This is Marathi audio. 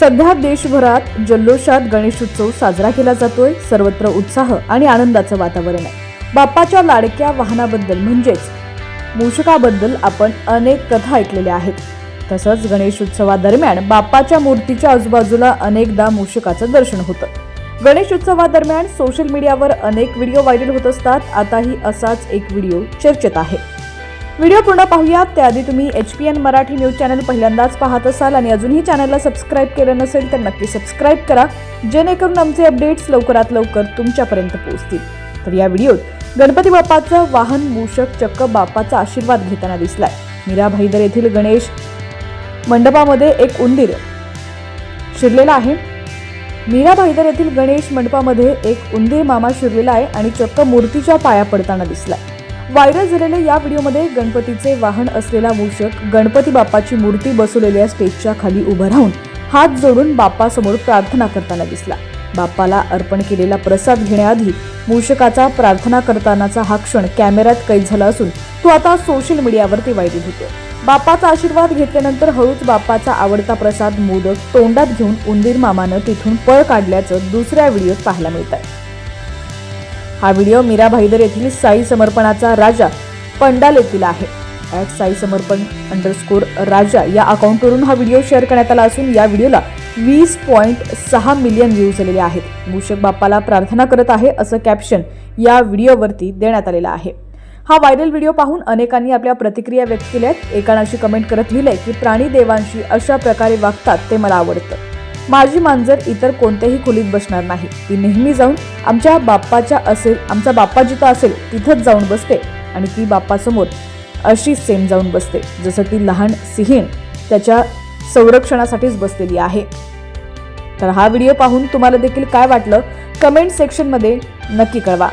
सध्या देशभरात जल्लोषात गणेशोत्सव साजरा केला जातोय. सर्वत्र उत्साह आणि आनंदाचं वातावरण आहे. बाप्पाच्या लाडक्या वाहनाबद्दल म्हणजेच मूषकाबद्दल आपण अनेक कथा ऐकलेल्या आहेत. तसंच गणेशोत्सवादरम्यान बाप्पाच्या मूर्तीच्या आजूबाजूला अनेकदा मूषकाचं दर्शन होतं. गणेशोत्सवादरम्यान सोशल मीडियावर अनेक व्हिडिओ व्हायरल होत असतात. आताही असाच एक व्हिडिओ चर्चेत आहे. व्हिडिओ पूर्ण पाहूयात. त्याआधी तुम्ही H P N Marathi news channel पहिल्यांदाच पाहत असाल आणि अजूनही चॅनलला सबस्क्राईब केलं नसेल तर नक्की सबस्क्राईब करा जेणेकरून आमचे अपडेट्स लवकरात लवकर तुमच्यापर्यंत पोहोचतील. तर या व्हिडिओत गणपती बाप्पाचं वाहन मूषक चक्क बाप्पाचा आशीर्वाद घेताना दिसलाय. मीरा भाईदर येथील गणेश मंडपामध्ये एक उंदीर शिरलेला आहे. मीरा भाईदर येथील गणेश मंडपामध्ये एक उंदीर मामा शिरलेला आहे आणि चक्क मूर्तीच्या पाया पडताना दिसलाय. व्हायरल झालेल्या या व्हिडिओमध्ये गणपतीचे वाहन असलेला मूषक गणपती बाप्पाची मूर्ती बसवलेल्या स्टेजच्या खाली उभं राहून हात जोडून बाप्पासमोर प्रार्थना करताना दिसला. बाप्पाला अर्पण केलेला प्रसाद घेण्याआधी मूषकाचा प्रार्थना करतानाचा हा क्षण कॅमेऱ्यात कैद झाला असून तो आता सोशल मीडियावरती व्हायरल होतो बाप्पाचा आशीर्वाद घेतल्यानंतर हळूच बाप्पाचा आवडता प्रसाद मोदक तोंडात घेऊन उंदीर मामानं तिथून पळ काढल्याचं दुसऱ्या व्हिडिओत पाहायला मिळत आहे हा व्हिडिओ मीरा भाईदर येथील साई समर्पणाचा राजा पंडाल येथील आहे. ॲट साई समर्पण अंडरस्कोर राजा या अकाउंटवरून हा व्हिडिओ शेअर करण्यात आला असून या व्हिडिओला वीस पॉईंट सहा मिलियन व्ह्यूज झालेले आहेत. मूषक बाप्पाला प्रार्थना करत आहे असं कॅप्शन या व्हिडिओवरती देण्यात आलेलं आहे. हा व्हायरल व्हिडिओ पाहून अनेकांनी आपल्या प्रतिक्रिया व्यक्त केल्या आहेत एकानं अशी कमेंट करत लिहिलंय की प्राणी देवांशी अशा प्रकारे वागतात ते मला आवडतं. माझी मांजर इतर कोणत्याही खोलीत बसणार नाही. ती नेहमी जाऊन आमच्या बाप्पाच्या असेल आमचा बाप्पा जिथं असेल तिथंच जाऊन बसते आणि ती बाप्पासमोर अशी सेम जाऊन बसते जसं ती लहान सिंहीण त्याच्या संरक्षणासाठीच बसलेली आहे. तर हा व्हिडिओ पाहून तुम्हाला देखील काय वाटलं? कमेंट सेक्शनमध्ये नक्की कळवा.